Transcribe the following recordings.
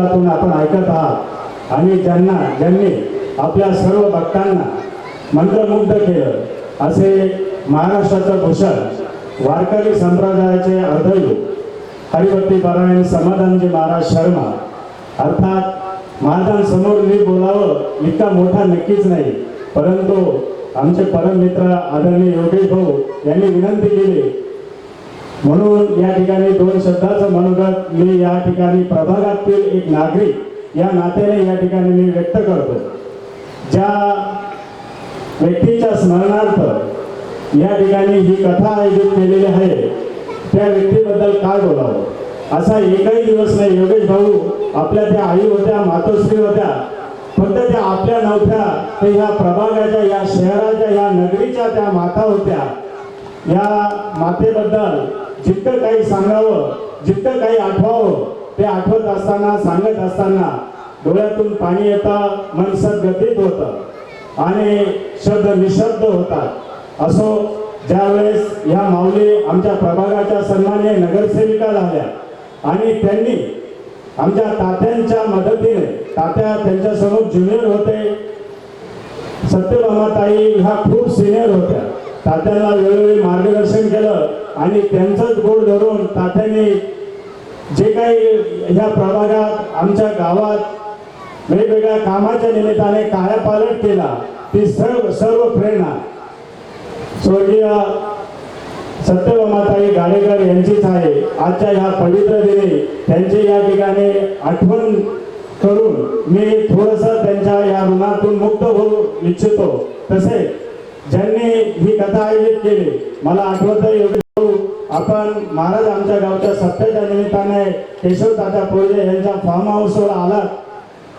आपण ऐकत आहात. आणि ज्यांना ज्यांनी आपल्या सर्व भक्तांना मंत्रमुग्ध केलं असे महाराष्ट्राचं भूषण वारकरी संप्रदायाचे अर्धयू हरिभक्ती पारायण समाधानजी महाराज शर्मा अर्थात महाराजांसमोर मी बोलावं इतका मोठा नक्कीच नाही परंतु आमचे परममित्र आदरणीय योगेश भाऊ यांनी विनंती केली म्हणून या ठिकाणी दोन शब्दाचं मनोगत मी या ठिकाणी प्रभागातील एक नागरिक या नात्याने या ठिकाणी मी व्यक्त करतो. ज्या व्यक्तीच्या स्मरणार्थ या ठिकाणी ही कथा आयोजित केलेली आहे त्या व्यक्तीबद्दल काय बोलावं? असा एकही दिवस नाही. योगेश भाऊ आपल्या त्या आई होत्या मातोश्री होत्या फक्त त्या आपल्या नव्हत्या तर ह्या प्रभागाच्या या शहराच्या या नगरीच्या त्या माता होत्या. या मातेबद्दल जितकं काही सांगावं जितकं काही आठवावं ते आठवत असताना सांगत असताना डोळ्यातून पाणी येतं मन सद्गतीत होतं आणि शब्द निशब्द होतात. असो ज्यावेळेस ह्या माऊली आमच्या प्रभागाच्या सन्माने नगरसेविका झाल्या आणि त्यांनी आमच्या तात्यांच्या मदतीने तात्या त्यांच्यासमोर ज्युनियर होते सत्यभामाताई ह्या खूप सिनियर होत्या. तात्यांना वेळोवेळी मार्गदर्शन केलं आणि त्यांचंच गोड धरून तात्यांनी जे काही ह्या प्रभागात आमच्या गावात वेगवेगळ्या कामाच्या निमित्ताने कायापालट केला ती सर्व सर्व प्रेरणा. स्वर्गीय सत्यभामाताई गाडेकर यांचीच आहे. आजच्या ह्या पवित्र दिनी त्यांची या ठिकाणी आठवण करून मी थोडस त्यांच्या या ऋणातून मुक्त होऊ इच्छितो. तसेच ज्यांनी ही कथा आयोजित केली मला आठवत आपण महाराज आमच्या गावच्या सत्तेच्या निमित्ताने केशव तात्या पोळजे यांच्या फार्म हाऊसवर आलात.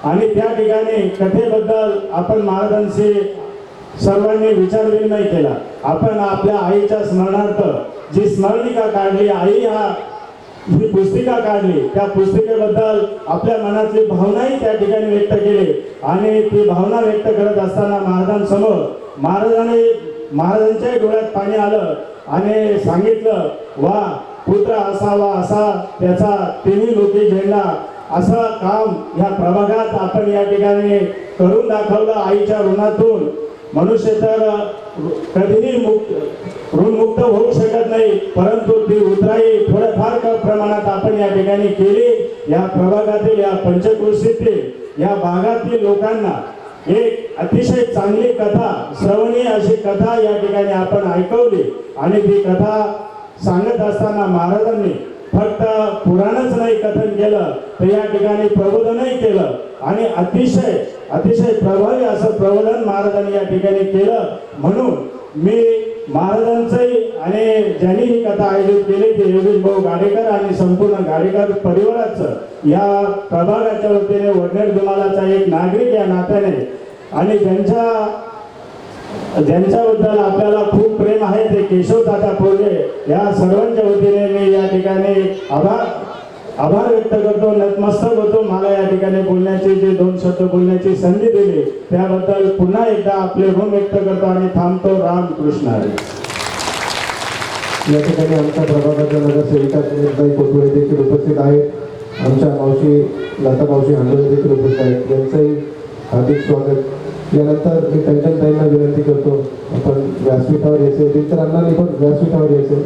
आणि त्या ठिकाणी कथेबद्दल आपण महाराजांशी सर्वांनी विचारविनिमय केला. आपण आपल्या आईच्या स्मरणार्थ जी स्मरणिका काढली आई हा जी पुस्तिका काढली त्या पुस्तिकेबद्दल आपल्या मनातली भावनाही त्या ठिकाणी व्यक्त केली. आणि ती भावना व्यक्त करत असताना महाराजांसमोर महाराजांनी महाराजांच्याही डोळ्यात पाणी आलं आणि सांगितलं वा पुत्र असावा असा त्याचा तिन्ही लोकी झेंडा असं काम ह्या प्रभागात आपण या ठिकाणी करून दाखवलं आईच्या ऋणातून. मनुष्य तर कधीही मुक्त ऋणमुक्त होऊ शकत नाही परंतु ती उतराई थोड्याफार प्रमाणात आपण या ठिकाणी केली. या प्रभागातील या पंचकृषीतील या भागातील लोकांना एक अतिशय चांगली कथा श्रवणीय अशी कथा या ठिकाणी आपण ऐकवली. आणि ती कथा सांगत असताना महाराजांनी फक्त पुराणच नाही कथन केलं तर या ठिकाणी प्रबोधनही केलं. आणि अतिशय अतिशय प्रभावी असं प्रबोधन महाराजांनी या ठिकाणी केलं. म्हणून मी महाराजांचंही आणि ज्यांनी ही कथा आयोजित केली ते योगेश भाऊ गाडेकर आणि संपूर्ण गाडेकर परिवाराचं या प्रभागाच्या वतीने वडनेर दुमालाचा एक नागरिक या नात्याने आणि ज्यांच्या ज्यांच्याबद्दल आपल्याला खूप प्रेम आहे ते केशव दादा पोरगे या सर्वांच्या वतीने मी या ठिकाणी आभार आभार व्यक्त करतो. नतमस्तक होतो. मला या ठिकाणी बोलण्याची जे दोन शब्द बोलण्याची संधी दिली त्याबद्दल पुन्हा एकदा आपले ऋण व्यक्त करतो आणि थांबतो. राम कृष्ण या ठिकाणी आमच्या प्रभागाच्या नगरसेविका सुनीलताई कोथुळे देखील उपस्थित आहेत. आमच्या मावशी लता मावशी हांडोळे देखील उपस्थित आहेत. यांचंही हार्दिक स्वागत. यानंतर मी कंचनताईंना विनंती करतो. आपण व्यासपीठावर यायचे ते तर अण्णांनी पण व्यासपीठावर यायचे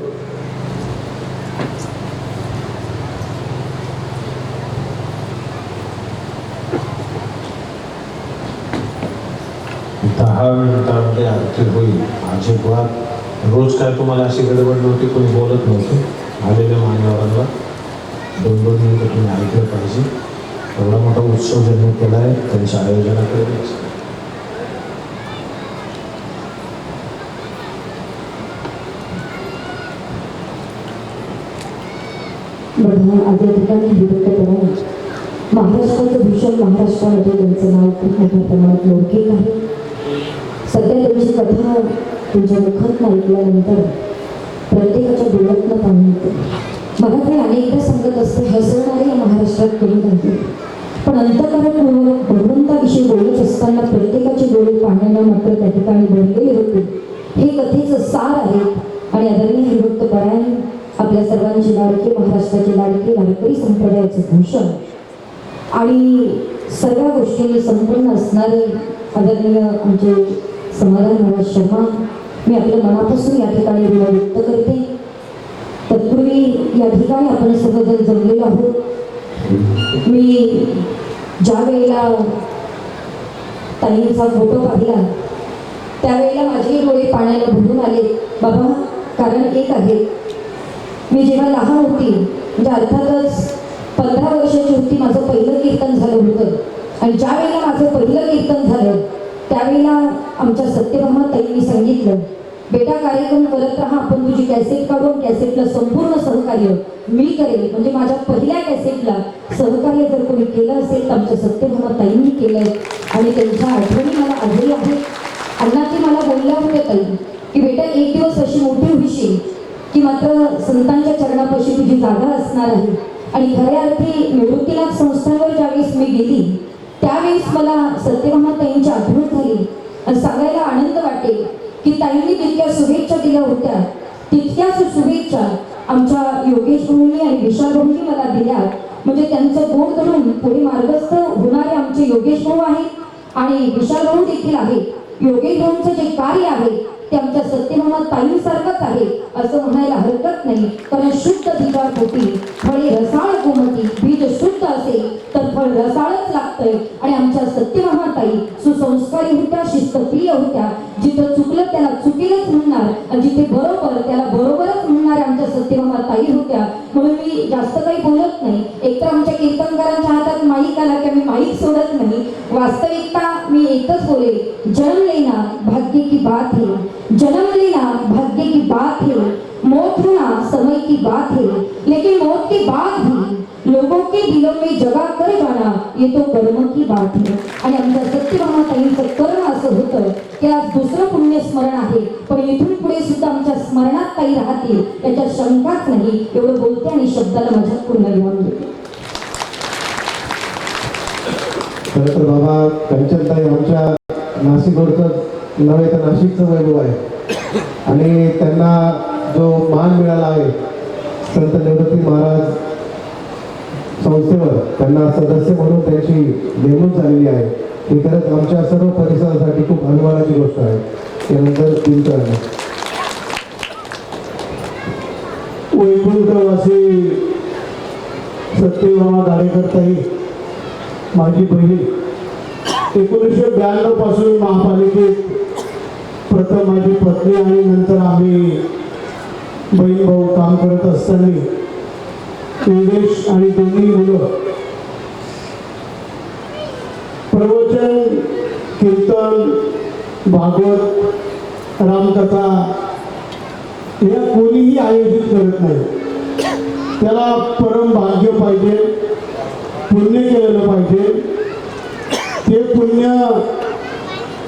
दहा मिनिटामध्ये आरती होईल. अजिबात रोज काय तुम्हाला अशी गडबड नव्हती कोणी बोलत नव्हते. आलेल्या मान्यवरांना दोन दोन मिनिटं तुम्ही ऐकलं पाहिजे. एवढा मोठा उत्सव ज्यांनी केला आहे त्यांच्या आयोजनाकडे महाराष्ट्राचं भूषण महाराष्ट्रामध्ये त्यांचं नाव खूप मोठ्या प्रमाणात लौकिक आहे. सध्या त्यांची कथा तुमच्या मुखात ऐकल्यानंतर प्रत्येकाच्या डोळ्यातनं पाणी येते. मला ते अनेकदा सांगत असते हसवणारे या महाराष्ट्रात कमी नाही पण अंतकारण भगवंताविषयी बोलत असताना प्रत्येकाचे डोळे पाण्यानं मात्र त्या ठिकाणी भरलेले होते. हे कथेचं सार आहे आणि आदरणीय हरिभक्त परायण आपल्या सर्वांची लाडके महाराष्ट्राचे लाडके वारकरी संप्रदायाचे भूषण आणि सर्व गोष्टी संपूर्ण असणारे आदरणीय आमचे समाधान महाराज शर्मा मी आपल्या मनापासून या ठिकाणी ऋण व्यक्त करते. तत्पूर्वी या ठिकाणी आपण सर्वजण जमलेलो आहोत. मी ज्या वेळेला ताईंचा फोटो पाहिला त्यावेळेला माझे डोळे पाण्याला भरून आले. बाबा कारण एक आहे मी जेव्हा लहान होती म्हणजे अर्थातच पंधरा वर्षाची होती माझं पहिलं कीर्तन झालं होतं. आणि ज्या वेळेला माझं पहिलं कीर्तन झालं त्यावेळेला आमच्या सत्यभामा ताईंनी सांगितलं बेटा कार्यक्रम करत राहा आपण तुझी कॅसेट काढून कॅसेटला संपूर्ण सहकार्य मी करेल म्हणजे माझ्या पहिल्या कॅसेटला सहकार्य जर कोणी केलं असेल तर आमच्या सत्यभामा ताईंनी केलंय. आणि त्यांच्या आठवणी मला आढळली आहेत. अण्णाची मला बोलल्या होत्या ताई की बेटा एक दिवस अशी मोठी होशील की मात्र संतांच्या चरणापाशी तुझी जागा असणार आहे. आणि खऱ्या अर्थी निवृत्तीनाथ संस्थांवर ज्यावेळेस मी गेली त्यावेळेस मला सत्यभामा ताईंची आठवण झाली. सांगायला आनंद वाटेल की ताईंनी जितक्या शुभेच्छा दिल्या होत्या. तितक्याच शुभेच्छा आमच्या योगेश भाऊंनी आणि विशाल भाऊंनी मला दिल्या. म्हणजे त्यांचं गोड धरून पुढे मार्गस्थ होणारे आमचे योगेश भाऊ आहेत आणि विशाल भाऊ देखील आहेत. योगेश भाऊंचं जे कार्य आहे ते आमच्या सत्यभामा ताईंसारखंच आहे असं म्हणायला हरकत नाही. कारण शुद्ध बीजा होती फळे रसाळ कोमती बीज शुद्ध असेल तर फळ रसाळच लागतंय. आणि आमच्या सत्यभामा ताई सुसंस्कारी होत्या शिस्तप्रिय होत्या. जिथं चुकलं त्याला चुकीलच म्हणणार आणि जिथे बरोबर त्याला बरोबरच म्हणणाऱ्या आमच्या सत्यभामा ताई होत्या. म्हणून मी जास्त काही बोलत नाही. एकतर आमच्या कीर्तनकारांच्या हातात माईक आला की आम्ही माईक सोडत नाही. वास्तविकता मी एकच बोलेल. जन्म लेना भाग्य बात है। जन्म लेना भाग्य की बात है। मौत होना समय की बात है। लेकिन मौत के बाद भी लोगों के दिलों में जगह कर जाना ये तो कर्म की बात है। आणि आमच्या सत्यभामा ताईंचं कर्म असं होतं की आज दुसरं पुण्य स्मरण आहे पण इथून पुढे सुद्धा आमच्या स्मरणात काही राहतील याच्या शंकाच नाही एवढं बोलते आणि शब्दाला माझ्या पूर्ण विराम देते. खरं तर बाबा कंचनताई आमच्या नाशिकवरचं नव्हे तर नाशिकचं वैभव आहे. आणि त्यांना जो मान मिळाला आहे संत निवृत्ती महाराज संस्थेवर त्यांना सदस्य म्हणून त्यांची नेमणूक झालेली आहे. ही खरंच आमच्या सर्व परिसरासाठी खूप अभिमानाची गोष्ट आहे. त्यानंतर तीन वैकुंठवासी सत्यभामा दाडेकरताई माझी बहीण एकोणीसशे ब्याण्णवपासून महापालिकेत प्रथम माझी पत्नी आणि नंतर आम्ही बहीण भाऊ काम करत असताना इंग्लिश आणि दोन्ही मुलं प्रवचन कीर्तन भागवत रामकथा या कोणीही आयोजित करत नाही. त्याला परम भाग्य पाहिजे पुण्य केलेलं पाहिजे. ते पुण्य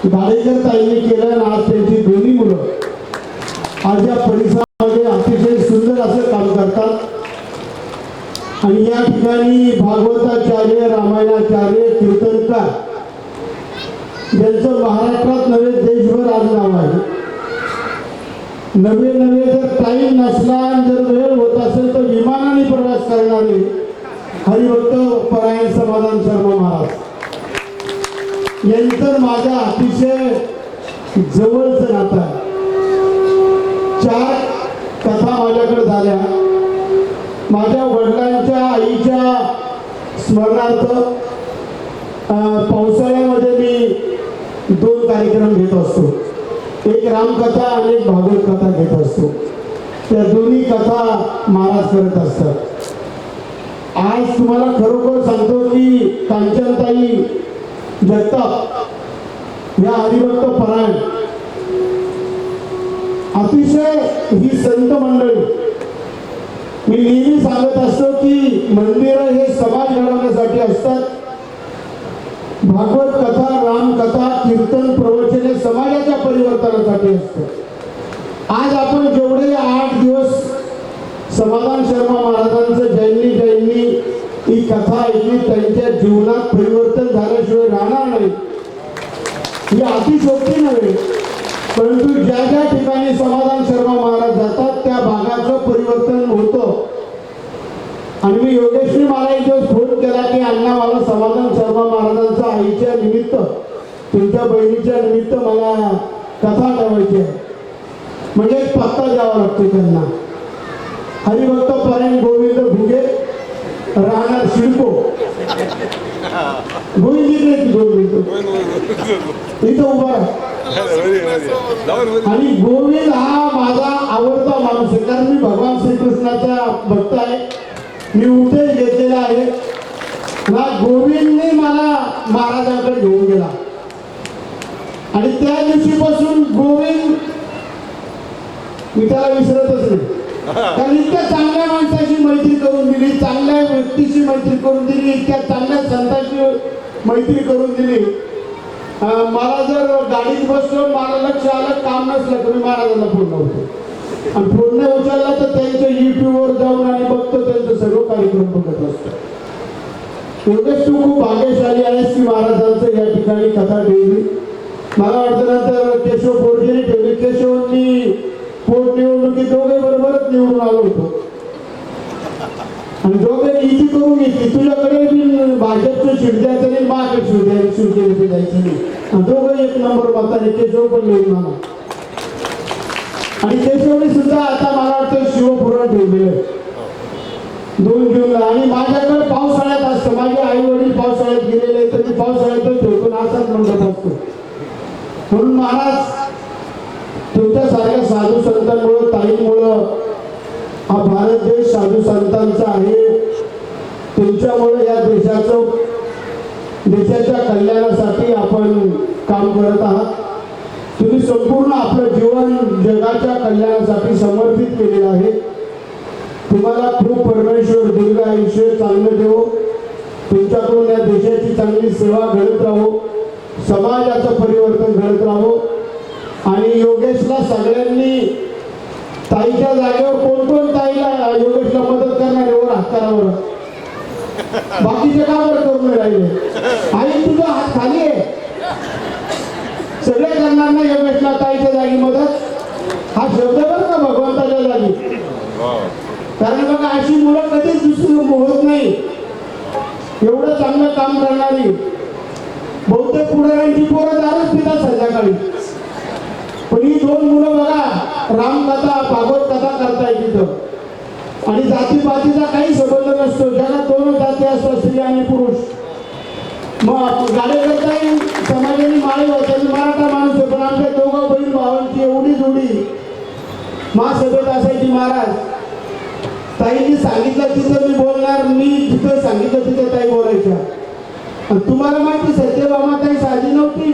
दाडेकर ताईंनी केलं आणि आज त्यांची दोन्ही मुलं. आज या परिसरामध्ये अतिशय सुंदर असं काम करतात. आणि या ठिकाणी भागवताचार्य रामायणाचार्य कीर्तनकार ज्यांचं महाराष्ट्रात नव्हे देशभर आज नाव आहे. नवे नवे जर टाईम नसला आणि जर वेळ होत असेल तर विमानाने प्रवास करणारे हरिभक्त परायण समाधान शर्मा महाराज. यांचं माझ्या अतिशय जवळचं नातं आहे. चार कथा माझ्याकडे झाल्या. माझ्या वडिलांच्या आईच्या स्मरणार्थ पावसाळ्यामध्ये मी दोन कार्यक्रम घेत असतो. एक रामकथा आणि एक भागवत कथा घेत असतो. त्या दोन्ही कथा महाराज करत असतात. आज तुम्हाला खरोखर सांगतो की कांचनताई जगतात. या हरिभक्त परायण. अतिशय ही संत मंडळी. मी नेहमी सांगत असतो की मंदिर हे समाज घडवण्यासाठी असतात. भागवत कथा रामकथा कीर्तन प्रवचन हे समाजाच्या परिवर्तनासाठी असतं आज आपण जेवढे आठ दिवस समाधान शर्मा महाराजांना अशी सोपी नव्हे. परंतु ज्या ज्या ठिकाणी समाधान शर्मा महाराज जातात त्या भागाचं परिवर्तन होत. आणि मी योगेश्वरी महाराज फोन केला की अण्णा मला समाधान शर्मा महाराजांच्या आईच्या निमित्त तुमच्या बहिणीच्या निमित्त मला कथा ठेवायची आहे. म्हणजे पत्ता द्यावा लागतो त्यांना. हरिभक्त परायण गोविंद भुगे राहणार शिरको इथं उभा आणि गोविंद हा माझा आवडता माणूस आहे. कारण मी भगवान श्रीकृष्णाचा भक्त आहे. मी उपदेश घेतलेला आहे. ना गोविंदने मला महाराजांकडे घेऊन गेला. आणि त्या दिवशीपासून गोविंद मी त्याला विसरतच नाही. कारण इतक्या चांगल्या माणसाशी मैत्री करून दिली चांगल्या व्यक्तीशी मैत्री करून दिली इतक्या चांगल्या संतांची मैत्री करून दिली. मला जर गाडीत बसलो मला लक्ष आलं काम नसलं तर मी महाराजांना फोन लावतो. आणि फोन नाही उचलला तर त्यांच्या युट्यूबवर जाऊन आणि बघतो त्यांचं सर्व कार्यक्रम बघत असतो. एवढेच तू खूप भाग्यशाली आहेस की महाराजांचं या ठिकाणी कथा ठेवली. मला वाटतं नंतर केशव पोटगिरी ठेवली केशवांनी पोटनिवडणुकीत दोघे बरोबरच निवडून आलो होतो. आणि दोघे इजी करून घेतली. तुझ्याकडे बी भाजपचं शिड तरी मागे माझ्याकडे शिड द्यायचं शिवसेनेचं द्यायचं नाही. आणि दोघं एक नंबर मताने जो पण येईल मला आणि त्याच्यामुळे सुद्धा आता मला वाटतं शिवपुराण ठेवलेलं दोन घेऊन आणि माझ्याकडे पावसाळ्यात असतं. माझे आई वडील पावसाळ्यात गेलेले तर मी पावसाळ्यातच ठेवतो असाच मंडप असतो म्हणून महाराज तुमच्यासारख्या साधू संतांमुळं ताईमुळं हा भारत देश साधू संतांचा आहे. तुमच्यामुळे या देशाचं देशाच्या कल्याणासाठी आपण काम करत आहात. तुम्ही संपूर्ण आपलं जीवन जगाच्या कल्याणासाठी समर्पित केलेलं आहे. तुम्हाला खूप परमेश्वर दीर्घ आयुष्य चांगलं देवो. तुमच्याकडून या देशाची चांगली सेवा घडत राहो. समाजाचं परिवर्तन घडत राहो. आणि योगेशला सगळ्यांनी ताईच्या जागेवर कोण कोण ताईला योगेशला मदत करणार एवढं हात बाकीचे का बरं करून राहिले? आई तुझा हात खाली आहे. सगळे करणार ना योगेशला ताईच्या जागी मदत. हा शब्द बरं का भगवंताच्या जागी? कारण बघा अशी मुलं कधीच दुसरी होत नाही. एवढं चांगलं काम करणारी बहुतेक पुढाऱ्यांची पोरं दारूच पितात संध्याकाळी. पण ही दोन मुलं बघा रामकथा भागवत कथा करताय तिथं. आणि जातीपातीचा काही मग गाडे करताय समाजाने माळी होते मराठा माणूस आहे पण आमच्या दोघं बहीण भावांची एवढी जोडी. महासभेत असायची महाराज. ताईंनी सांगितलं तिथं मी बोलणार मी जिथं सांगितलं तिथं ताई बोलायच्या. आणि तुम्हाला माहिती सत्यभामा ताई साधी नव्हती.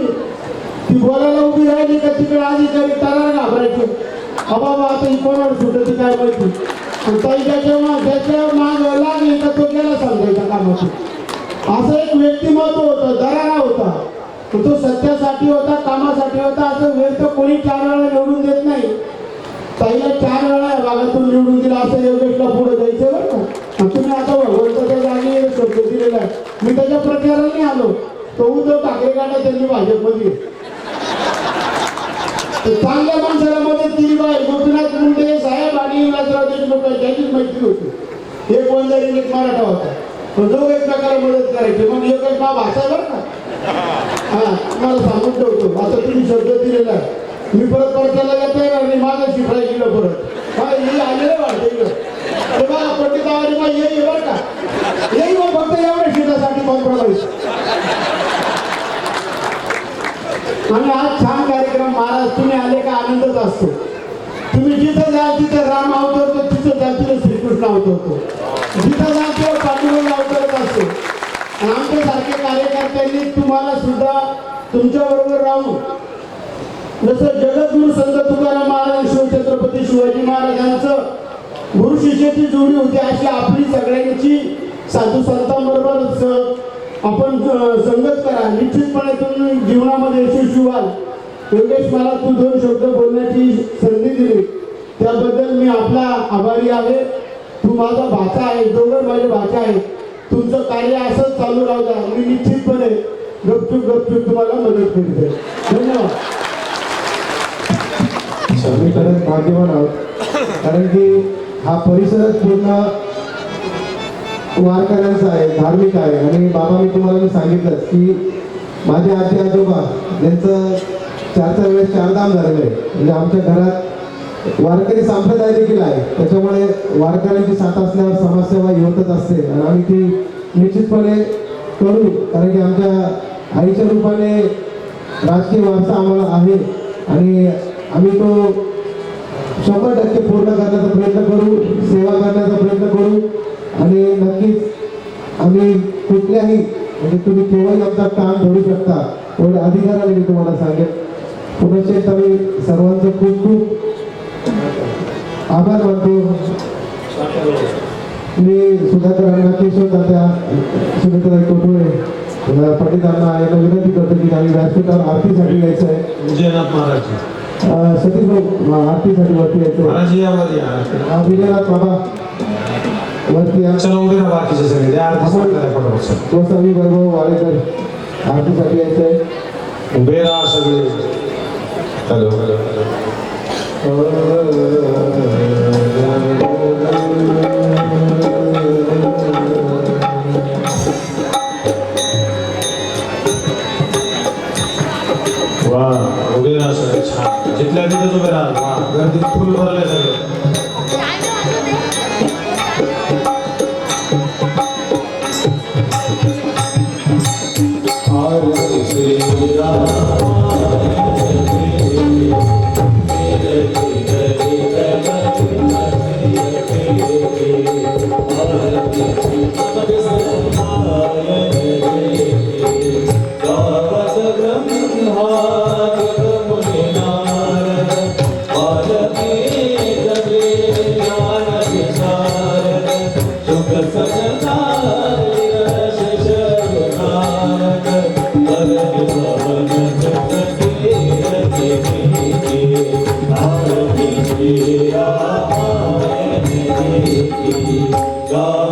ती बोलायला उभी राहिली का तिकडे अधिकारी तरार घाबरायचे. बाबा आता ही कोणावर सुटती काय माहिती? आणि ताई जेव्हा त्याच्या माग लागली तर तो गेला सांगायचा कामाची असं एक व्यक्तिमत्व होतं दरारा होता. तो सत्यासाठी होता कामासाठी होता असं वेळ तर कोणी चार वेळा निवडून देत नाही. ताईला चार वेळा भागातून निवडून दिला असं योगेशला पुढे जायचं बरं का आणि तुम्ही आता भगवंताच्या जागी शब्द दिलेला आहे मी त्याच्या प्रचाराने आलो तो उद्धव ठाकरे गाणं त्यांनी भाजपमध्ये तर चांगल्या माणसाला मदत केली पाहिजे गोपीनाथ मुंडे साहेब आणि विलासराव देशमुख यांचीच मैत्री होती एक वंजारी एक मराठा होता पण दोघं एकमेकाला मदत करायचे मग योगेश बाब भाषा बरं का हा तुम्हाला सांगून ठेवतो. आता तुम्ही शब्द दिलेला आहे. मी परत परतायला का तयार नाही माझं शिफाय गेलं परत. हा हे आलेलं वाटतं इकडं ते बघा पंडित आवारी मग ये बरं का. येई मग फक्त एवढ्या शिटासाठी कॉम्प्रोमाइज आणि आज छान कार्यक्रम महाराज तुम्ही आले का आनंदच असतो. तुम्ही जिथं जाल तिथं राम अवतरतो तिथं जाल तिथं श्रीकृष्ण अवतरतो. जिथं जाल तिथं पांडुरंग अवतरत असतो आणि आमच्यासारख्या कार्यकर्त्यांनी तुम्हाला सुद्धा तुमच्या बरोबर राहून जसं जगद्गुरु संत तुकाराम महाराज शिवछत्रपती शिवाजी महाराजांचं गुरु शिष्याची जोडी होती अशी आपली सगळ्यांची साधू संतांबरोबर आपण संगत करा. निश्चितपणे तुम्ही जीवनामध्ये यशस्वी व्हाल. योगेश मला तू दोन शब्द बोलण्याची संधी दिली. त्याबद्दल मी आपला आभारी आहे. तू माझा भाचा आहे दोघं माझे भाचा आहे. तुमचं कार्य असंच चालू राहू द्या. मी निश्चितपणे गपचूप गपचूप तुम्हाला मदत करते धन्यवाद. आम्ही खरंच भाग्यवान आहोत. कारण की हा परिसरच पूर्ण वारकऱ्यांचा आहे धार्मिक आहे. आणि बाबा मी तुम्हाला मी सांगितलं की माझे आजी आजोबा यांचं चार चार वेळेस चारधाम झालेलं आहे. म्हणजे आमच्या घरात वारकरी संप्रदाय देखील आहे. त्याच्यामुळे वारकऱ्यांची साथ असल्यावर समाजसेवा येतच होतच असते. आणि आम्ही ती निश्चितपणे करू. कारण की आमच्या आईच्या रूपाने राजकीय वारसा आम्हाला आहे. आणि आम्ही तो शंभर टक्के पूर्ण करण्याचा प्रयत्न करू सेवा करण्याचा प्रयत्न करू. आणि नक्कीच आम्ही कुठल्याही म्हणजे तुम्ही केव्हाही आमचा काम धरू शकता एवढे अधिकाराने मी तुम्हाला सांगेन. पुनश्च आम्ही सर्वांचं खूप खूप आभार मानतो. मी सुधाकर अण्णा केशव पंडितांना यांना विनंती करतो की आम्ही व्यासपीठावर आरतीसाठी यायचं आहे विजयनाथ महाराज अं, सतीश भाऊ आरतीसाठी वरती यायचं आहे महाराज यावर या हा, विजयनाथ बाबा वरती या चला उभे राहा बाकीचे सगळे द्या आरती सांगायला पटापट सर. गोसावी वैभव वाडेकर आरतीसाठी यायचं आहे उभे राहा सगळे हॅलो हॅलो छान जिथल्या तिथेच उभे राहा वा জয়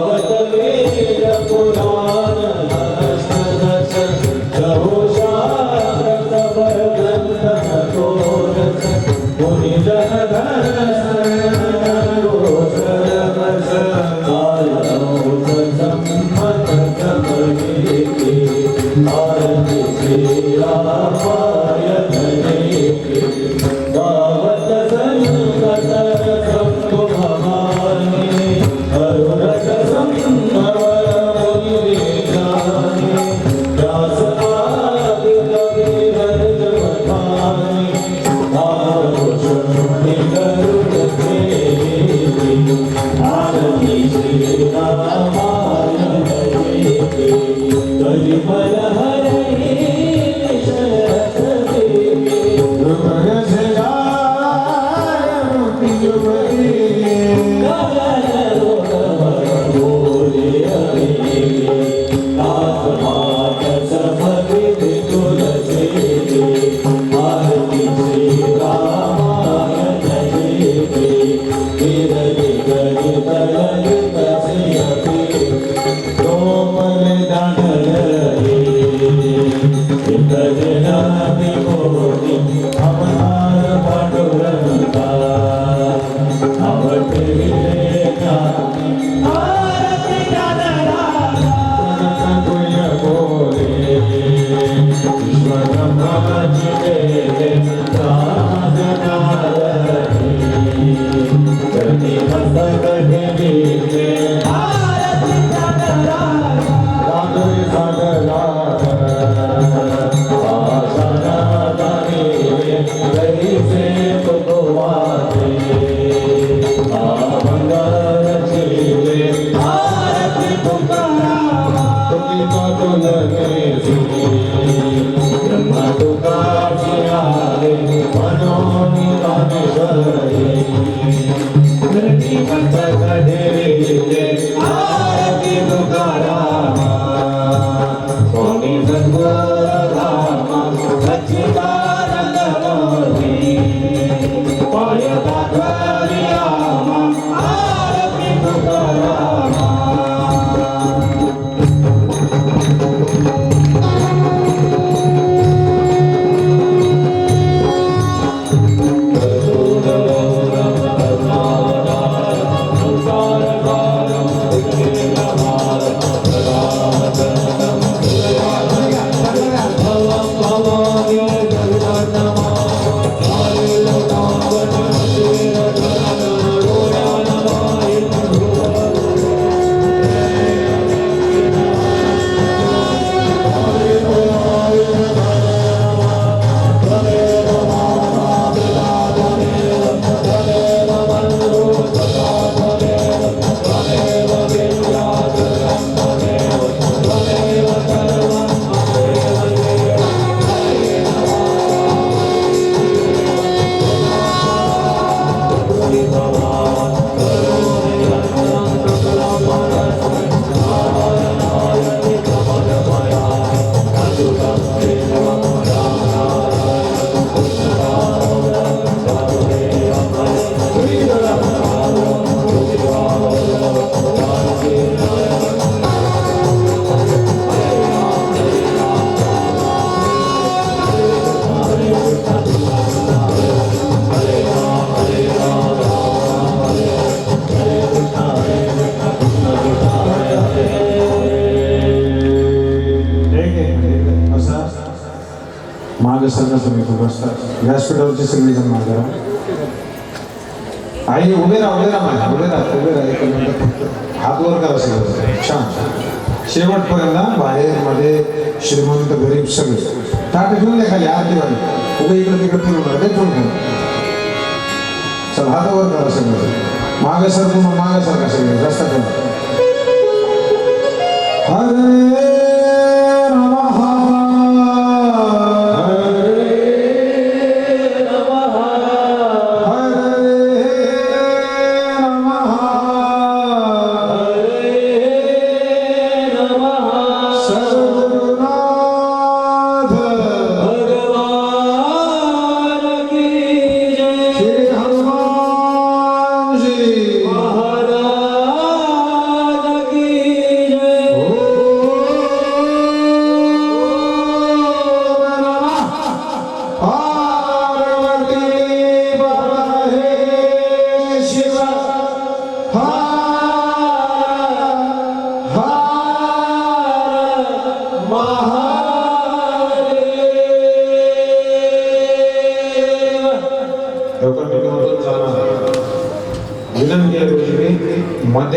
तुमचे सगळेजण जण आई उभे राहा उभे राहा माझ्या उभे राहा उभे राहा. एक मिनिट फक्त हात वर करा सगळं. छान. शेवटपर्यंत हा, बाहेर मध्ये श्रीमंत गरीब सगळे. ताट घेऊन द्या खाली आत वाली उभे इकडे तिकडे फिरून नका ते फोन घ्या चल हात वर करा सगळं. मागे सर पुन्हा मागे सर का सगळे. रस्ता ठेवा. हरे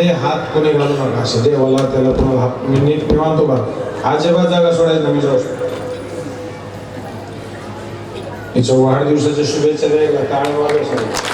ते हात कोणी घालू नका. असे देवाला त्याला तुम्हाला हात मी नीट निवांतो बघ अजिबात जागा सोडायचं मी जाऊ तिच्या वाढदिवसाच्या शुभेच्छा द्यायला टाळी वाजवा